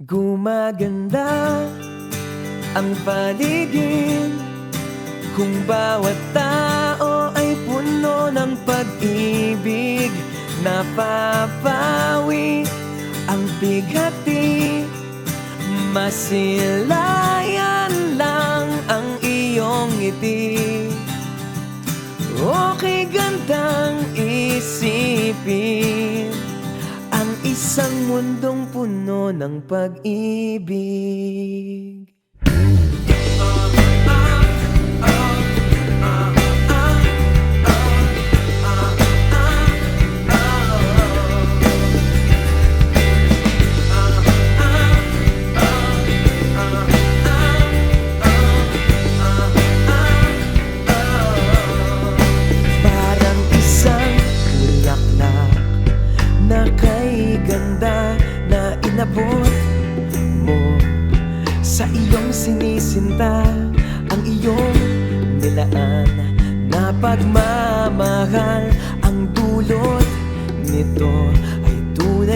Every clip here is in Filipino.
Gumaganda ang paligid Kung bawat tao ay puno ng pag-ibig. Napapawi ang bighati Masilayan lang ang iyong ngiti. Okay gandang isang mundong puno ng pag-ibig na inabot mo Sa iyong sinisinta Ang iyong nilaan Na pagmamahal Ang dulot nito Ay tunay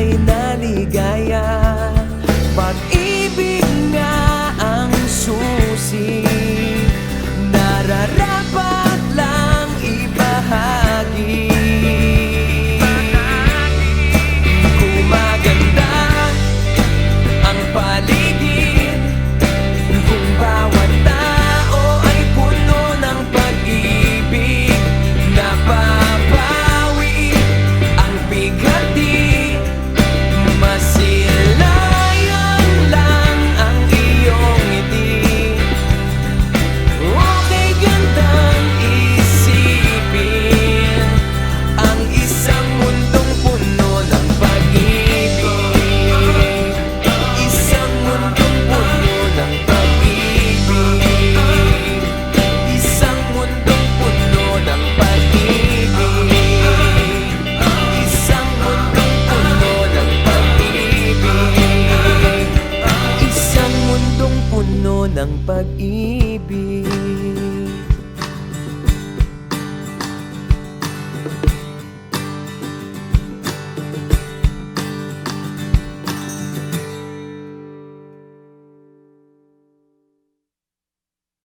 pag-ibig